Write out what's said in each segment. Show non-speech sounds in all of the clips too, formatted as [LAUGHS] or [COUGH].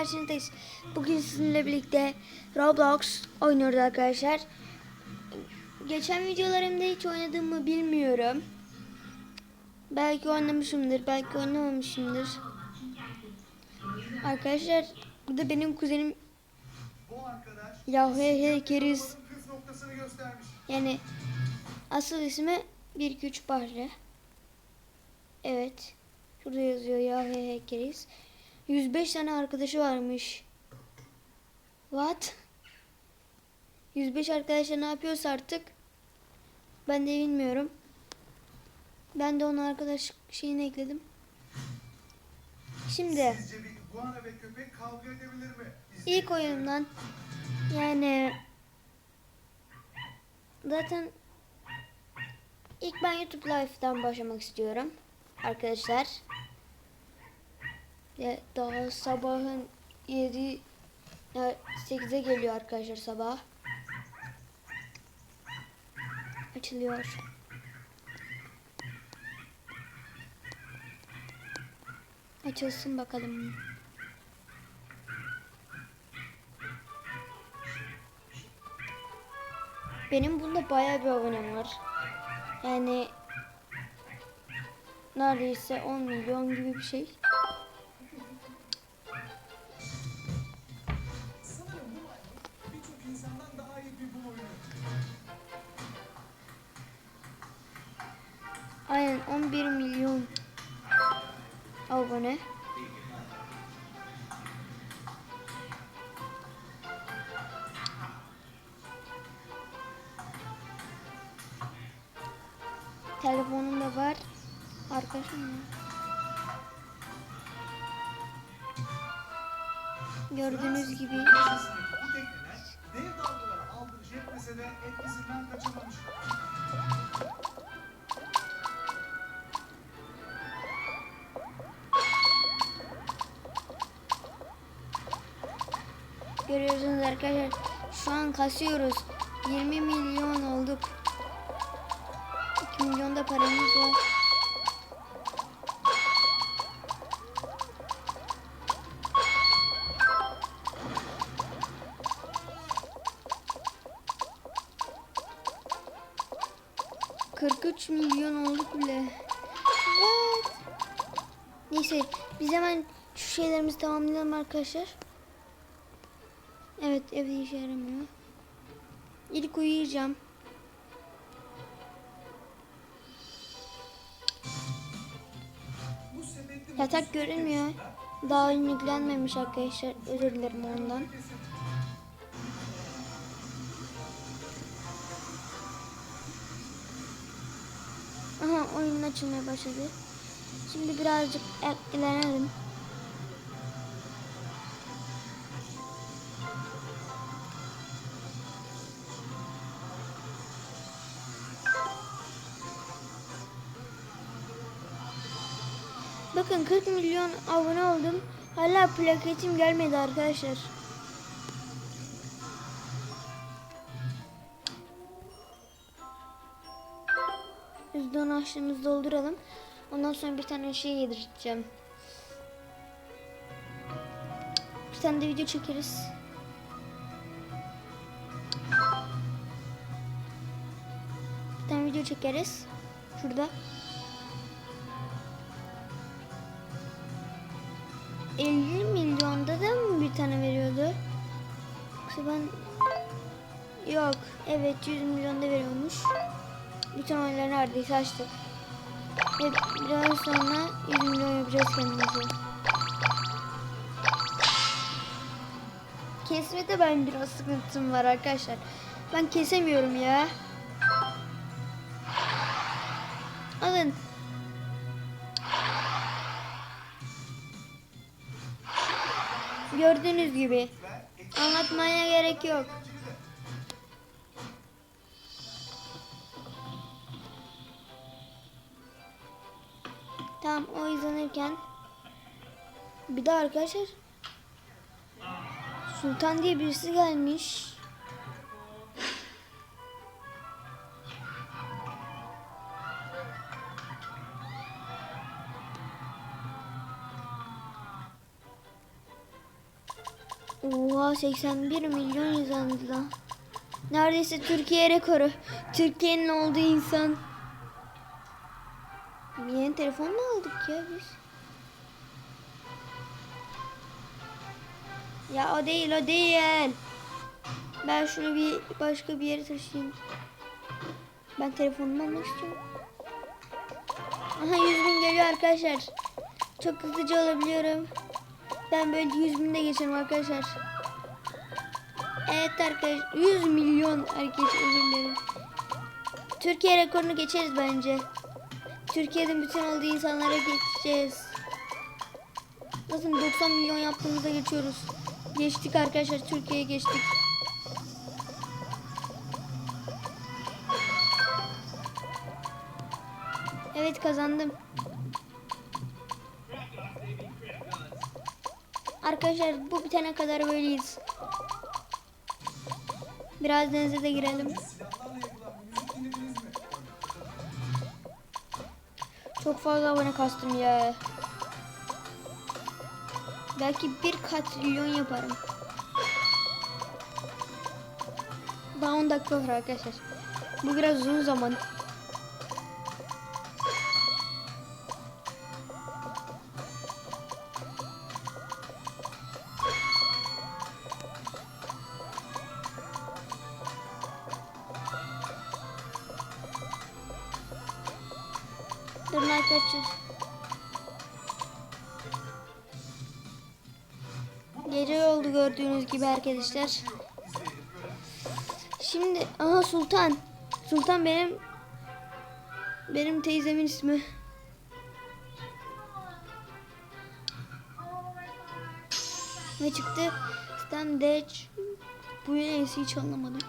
karşınızdayız. Bugün sizinle birlikte Roblox oynuyoruz arkadaşlar. Geçen videolarımda hiç oynadığımı bilmiyorum. Belki oynamışımdır, belki oynamamışımdır. Arkadaşlar bu da benim kuzenim Yahya Keriz. püf noktasını göstermiş. Yani asıl ismi 1 2 3 Bahri. Evet. Şurada yazıyor Yahya Keriz. 105 tane arkadaşı varmış. What? 105 arkadaşlar ne yapıyorsa artık ben de bilmiyorum. Ben de onu arkadaş şeyine ekledim. Şimdi Sizce bir iguana ve köpek kavga edebilir mi? ilk oyundan yani zaten ilk ben YouTube Live'dan başlamak istiyorum arkadaşlar. Daha sabahın 7 ya 8'e geliyor arkadaşlar sabah. Açılıyor. Açılsın bakalım. Benim bunda bayağı bir abonem var. Yani neredeyse 10 milyon gibi bir şey. 11 milyon abone. Telefonum da var. Arkadaşım ya. Gördüğünüz gibi dev dalgalara aldırış etmese de etkisinden kaçamamış. Görüyorsunuz arkadaşlar. Şu an kasıyoruz. 20 milyon olduk. 2 milyon da paramız var. ...43 milyon olduk bile. What? Neyse biz hemen şu şeylerimizi tamamlayalım arkadaşlar. Evde işe yaramıyor. İlk uyuyacağım. Yatak görünmüyor. Daha yüklenmemiş arkadaşlar. Özür dilerim ondan. Aha oyun açılmaya başladı. Şimdi birazcık ilerleyelim. Bakın 40 milyon abone oldum. Hala plaketim gelmedi arkadaşlar. Yüzden açlığımızı dolduralım. Ondan sonra bir tane şey yedireceğim. Bir tane de video çekeriz. Bir tane video çekeriz. Şurada. 50 milyonda da mı bir tane veriyordu? Yoksa ben... Yok. Evet 100 milyonda veriyormuş. Bütün oyunları neredeyse açtık. Ve biraz sonra 100 milyon yapacağız kendimize. Kesmede ben biraz sıkıntım var arkadaşlar. Ben kesemiyorum ya. Alın. Gördüğünüz gibi. Anlatmaya gerek yok. Tamam o izlenirken bir de arkadaşlar Sultan diye birisi gelmiş. Oha 81 milyon izlendi. Neredeyse Türkiye rekoru. Türkiye'nin olduğu insan. Yeni telefon mu aldık ya biz? Ya o değil o değil. Ben şunu bir başka bir yere taşıyayım. Ben telefonumu almak istiyorum. Aha 100 bin geliyor arkadaşlar. Çok hızlıca olabiliyorum. Ben böyle 100 binde geçerim arkadaşlar. Evet arkadaşlar 100 milyon herkes özür dilerim. Türkiye rekorunu geçeriz bence. Türkiye'de bütün olduğu insanlara geçeceğiz. Nasıl 90 milyon yaptığımızda geçiyoruz. Geçtik arkadaşlar Türkiye'ye geçtik. Evet kazandım. Arkadaşlar bu bitene kadar böyleyiz. Biraz denize de girelim. Çok fazla abone kastım ya. Belki bir katrilyon yaparım. Daha 10 dakika var arkadaşlar. Bu biraz uzun zaman. Gibi arkadaşlar. Şimdi aha Sultan. Sultan benim benim teyzemin ismi. Ne çıktı? Standard. Bu neyse hiç anlamadım.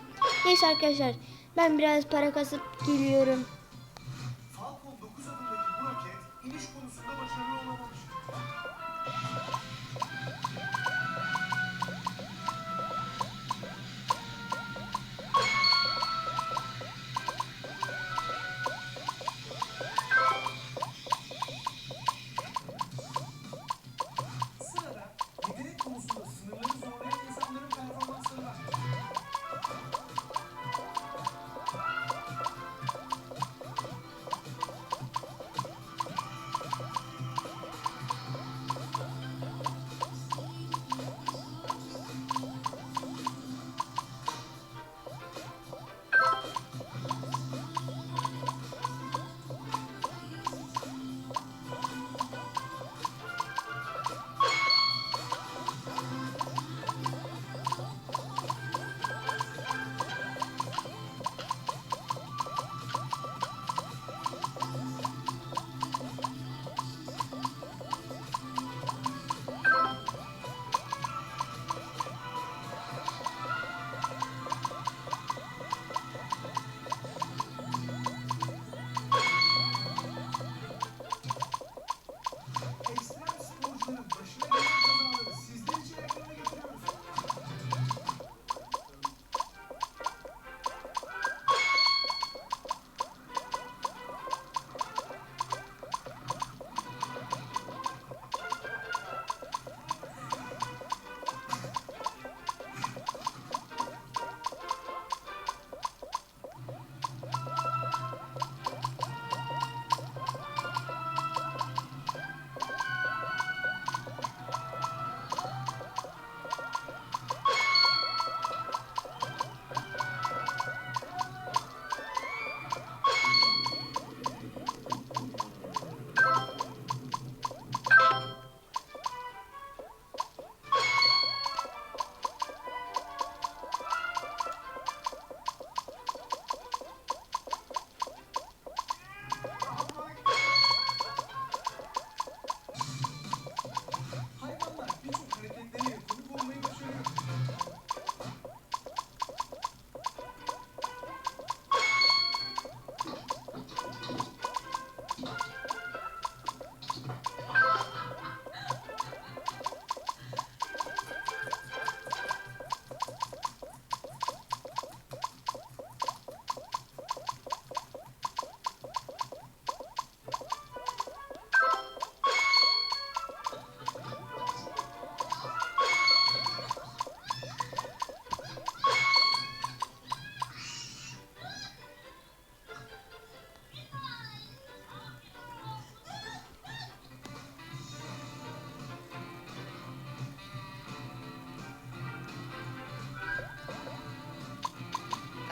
Neyse arkadaşlar ben biraz para kasıp geliyorum. Falcon 9 adındaki bu roket iniş konusunda başarılı olamamış.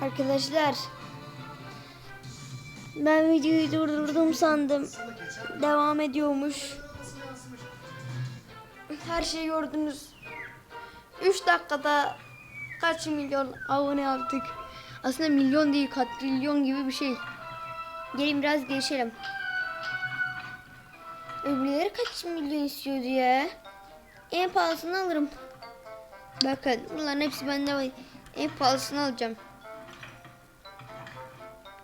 Arkadaşlar ben videoyu durdurdum sandım. Devam ediyormuş. Her şeyi gördünüz. 3 dakikada kaç milyon abone yaptık. Aslında milyon değil katrilyon gibi bir şey. Gelin biraz gelişelim. Öbürleri kaç milyon istiyordu ya? En pahalısını alırım. Bakın bunların hepsi bende var. En pahalısını alacağım.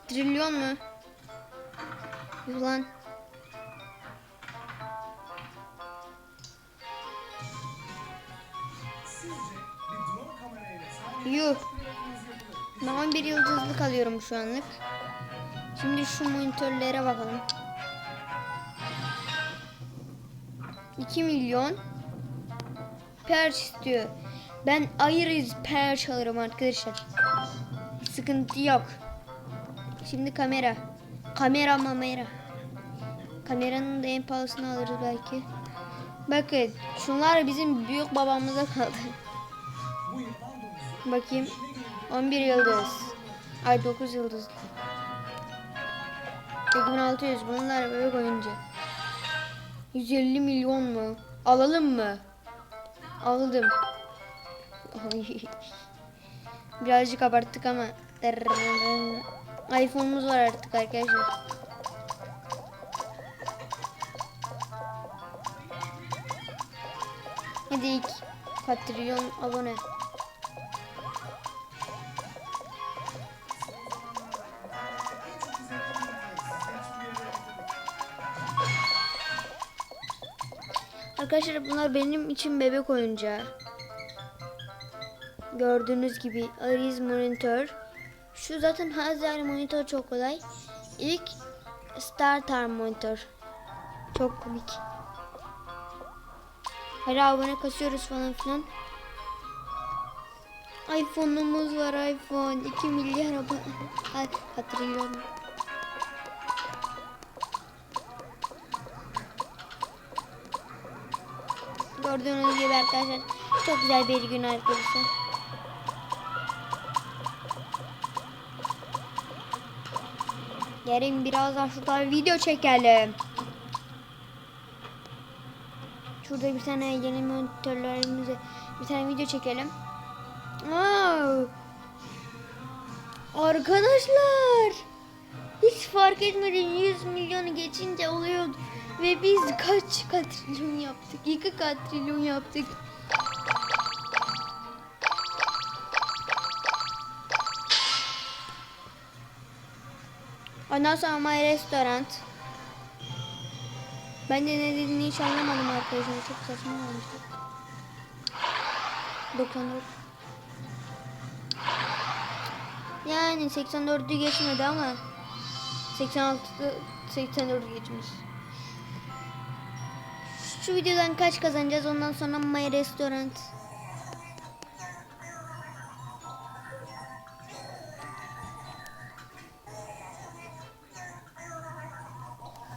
Trilyon mu? Yok lan. Sizce bir drone kamerayla sadece Yuh. Ben 11 yıldızlık alıyorum şu anlık. Şimdi şu monitörlere bakalım. 2 milyon perç istiyor. Ben ayrı perç alırım arkadaşlar. Sıkıntı yok. Şimdi kamera. Kamera mamera. Kameranın da en pahalısını alırız belki. Bakın şunlar bizim büyük babamıza kaldı. Bakayım. 11 yıldız. Ay 9 yıldız. 8600 bunlar bebek oyuncu. 150 milyon mu? Alalım mı? Aldım. [LAUGHS] Birazcık abarttık ama. iPhone'umuz var artık arkadaşlar. Hadi ilk katrilyon abone. Arkadaşlar bunlar benim için bebek oyuncağı. Gördüğünüz gibi Aris monitör. Şu zaten Hazar monitör çok kolay. İlk Starter monitör. Çok komik. Her abone kasıyoruz falan filan. iPhone'umuz var iPhone. 2 milyar abone. Ay hatırlıyorum. Gördüğünüz gibi arkadaşlar çok güzel bir gün arkadaşlar. Gelin biraz daha şurada video çekelim. Şurada bir tane yeni monitörlerimize bir tane video çekelim. Aa! Arkadaşlar hiç fark etmeden 100 milyonu geçince oluyor ve biz kaç katrilyon yaptık? 2 katrilyon yaptık. Ondan sonra My Restaurant. Ben de ne dediğini hiç anlamadım arkadaşlar. Çok saçma olmuştu. 94. Yani 84'ü geçmedi ama 86 84'ü geçmiş. Şu videodan kaç kazanacağız ondan sonra My Restaurant.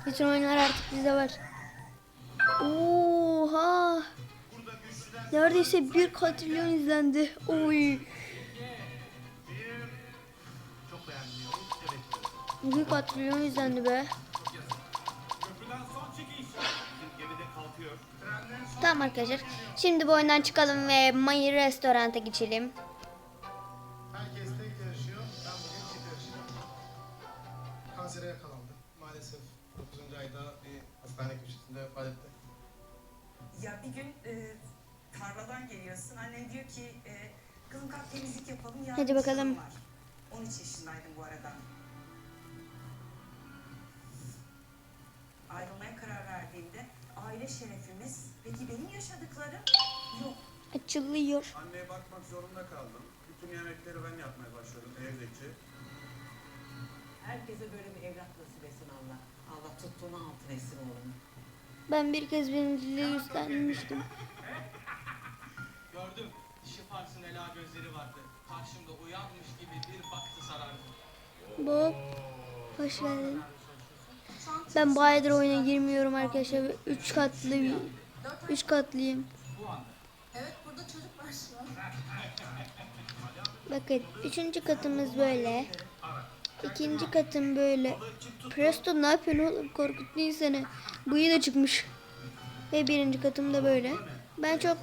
Bütün oyunlar artık bizde var. Oha! Neredeyse bir katrilyon izlendi. Oy! Bir katrilyon izlendi be. Tamam arkadaşlar. Şimdi bu oyundan çıkalım ve My Restaurant'a geçelim. Ya bir gün e, tarladan geliyorsun. Annen diyor ki e, kızım kalk temizlik yapalım. Yarın Hadi bakalım. Var. 13 yaşındaydım bu arada. Ayrılmaya karar verdiğimde aile şerefimiz, peki benim yaşadıklarım yok. Açılıyor. Anneye bakmak zorunda kaldım. Bütün yemekleri ben yapmaya başladım evdeki. Herkese böyle bir evlat nasip etsin Allah. Allah tuttuğunu altın etsin oğlum. Ben bir kez birinciliği üstlenmiştim. Gördüm. Dişi Fars'ın ela gözleri vardı. Karşımda uyanmış gibi bir baktı sarardı. Bob. Hoş geldin. Ben bayağıdır oyuna girmiyorum arkadaşlar. 3 katlı 3 katlıyım. Evet burada çocuk var şu an. Bakın üçüncü katımız böyle. İkinci katım böyle. Presto ne yapıyorsun oğlum? Korkuttun insanı. Bıyığı da çıkmış. Ve birinci katım da böyle. Ben çok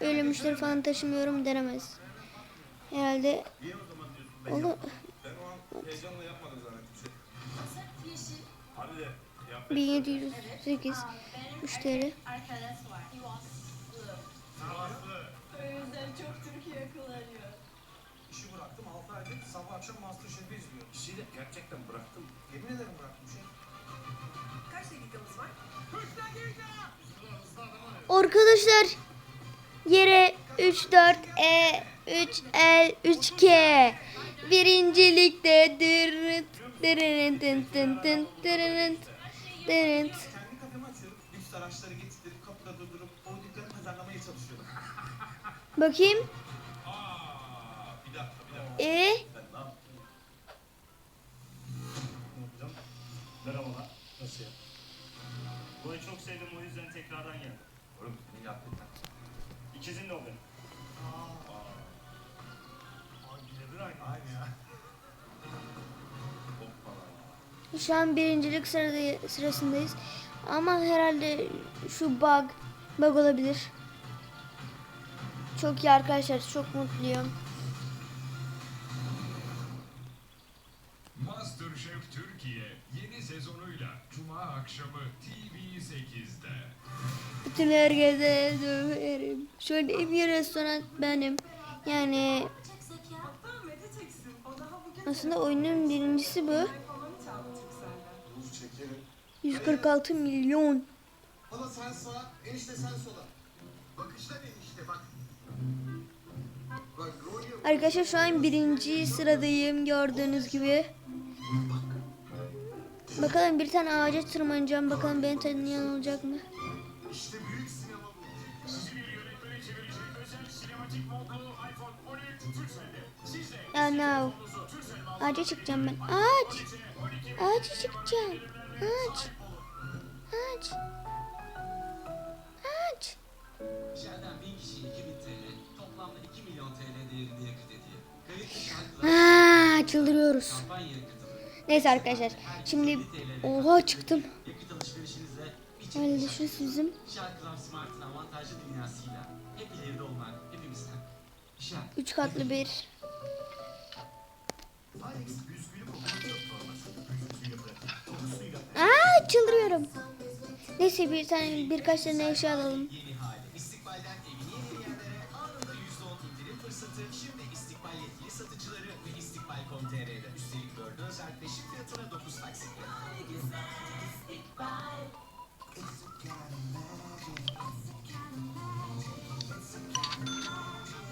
öyle müşteri falan taşımıyorum denemez. Herhalde Oğlum yap. 1708 müşteri. Arkadaş var. O yüzden çok Türkiye kullanıyor. Bıraktım 6 aydır sabah akşam Masterchef'i izliyorum. İşi de gerçekten bıraktım. Yemin ederim bıraktım şey. Kaç dakikamız var? Arkadaşlar yere 3 4 E 3 L 3 K birincilikte dırıt dırırın tın tın tın dırırın dırınt. Kendi kafemi açıyorum. Lüks araçları getirip kapıda durdurup o dükkanı pazarlamaya çalışıyorum. Bakayım. E? Merhabalar. Nasıl ya? Burayı çok sevdim o yüzden tekrardan geldim. Oğlum ne yaptın lan? İkizin de o benim. Abi birebir aynı. Aynı ya. Hoppala. şu an birincilik sırada, sırasındayız. Ama herhalde şu bug bug olabilir. Çok iyi arkadaşlar. Çok mutluyum. Akşamı TV8'de. Bütün herkese döverim. Şöyle en iyi restoran benim. Yani aslında oyunun birincisi bu. falan çaldı Türk senden. Buz çekerim. 146 milyon. Hala sen sağa, enişte sen sola. Bakışlar enişte bak. Arkadaşlar şu an birinci sıradayım gördüğünüz gibi. Bakalım bir tane ağaca tırmanacağım. Bakalım beni tanıyan olacak mı? işte büyük sinema bu. Sizi bir yönetmeni çevirecek özel sinematik modlu iPhone 13 Turkcell'de. Siz de Ya no. Ağaca çıkacağım ben. Ağaç. Ağaca çıkacağım. Ağaç. Ağaç. Ağaç. Shell'den 1000 kişi 2000 TL, toplamda 2 milyon TL değerinde yakıt hediye. Kayıtlı şarkılar, Aa, çıldırıyoruz. kampanya yakıtı. Neyse arkadaşlar. Şimdi oha çıktım. Öyle düşün sizin. Üç katlı bir. Aa çıldırıyorum. Neyse bir tane birkaç tane eşya alalım.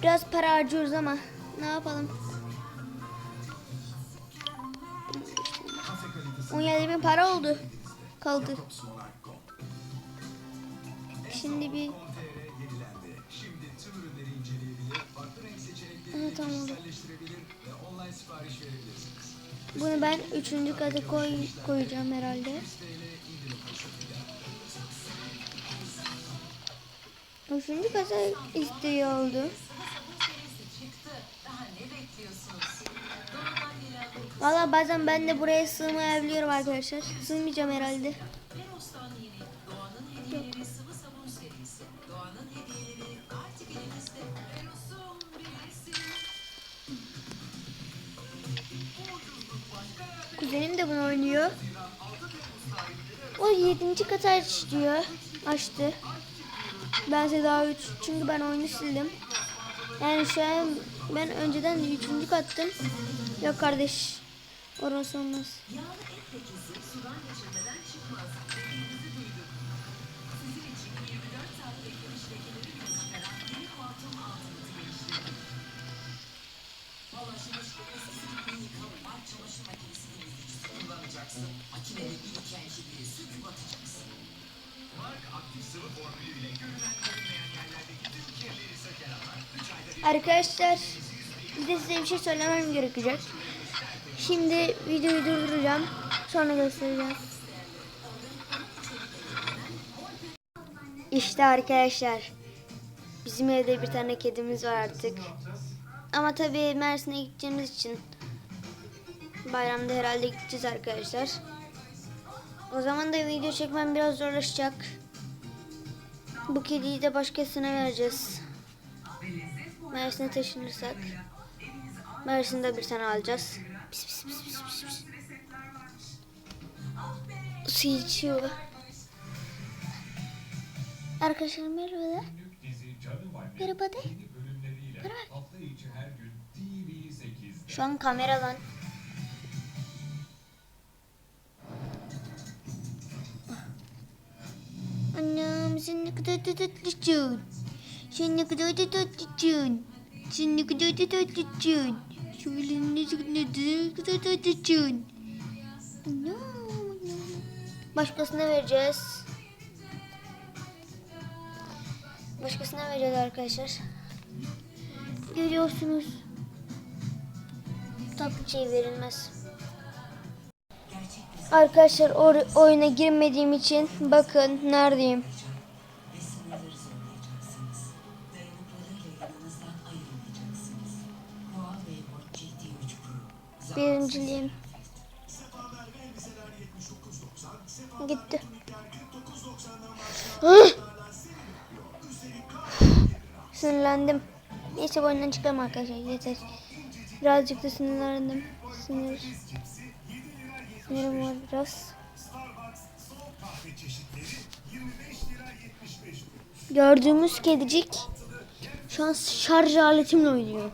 Biraz para harcıyoruz ama ne yapalım? 17 bin para oldu. Kaldı. Şimdi bir... Aha, tamam. Bunu ben üçüncü kata koy, koyacağım herhalde. Üçüncü kata isteği oldu. Valla bazen ben de buraya sığmayabiliyorum arkadaşlar. Sığmayacağım herhalde. Kuzenim de bunu oynuyor. O yedinci kata aç diyor. Açtı. Bense daha üç. Çünkü ben oyunu sildim. Yani şu an ben önceden de üçüncü kattım. Yok kardeş. Orası olmaz. Yağlı et lekesi sudan geçirmeden çıkmaz. Dediğinizi duyduk. Sizin için 24 saat beklemiş lekeleri bile çıkaran yeni kuantum altınızı geliştirdik. Valla çamaşır eskisi gibi değil. Var çamaşır makinesi temizleyicisi kullanacaksın. Makinede biriken gibi söküp atacaksın. Arkadaşlar bir de size bir şey söylemem gerekecek. Şimdi videoyu durduracağım. Sonra göstereceğim. İşte arkadaşlar. Bizim evde bir tane kedimiz var artık. Ama tabii Mersin'e gideceğimiz için bayramda herhalde gideceğiz arkadaşlar. O zaman da video çekmem biraz zorlaşacak. Bu kediyi de başkasına vereceğiz. Mersin'e taşınırsak. Mersin'de bir tane alacağız. Pis pis pis pis pis. Su içiyor. Arkadaşlar merhaba. Merhaba de. TV8'de. Şu an kameradan. Annem sen ne kadar da tatlısın. Sen ne kadar da tatlısın. Sen ne kadar da tatlısın. Başkasına vereceğiz. Başkasına vereceğiz arkadaşlar. Görüyorsunuz. Tatlı şey verilmez. Arkadaşlar oyuna girmediğim için bakın neredeyim. Birinciliğim. Gitti. Sinirlendim. Neyse oyundan çıkalım arkadaşlar yeter. Birazcık da sinirlendim. Sinir. Sinirim var biraz. Gördüğümüz kedicik şu an şarj aletimle oynuyor.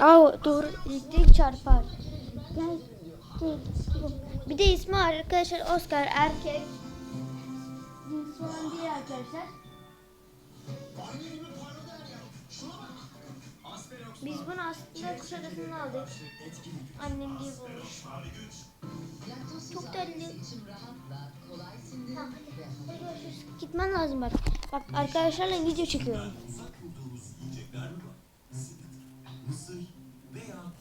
Aa doğru elektrik çarpar. Gel. Gel. Bir de ismi arkadaşlar Oscar erkek. Falan değil arkadaşlar. Biz bunu aslında Kuşadası'ndan aldık. Annem gibi bulmuş. Çok görüşürüz. Gitmen lazım bak. Bak arkadaşlarla video çekiyorum. Mısır veya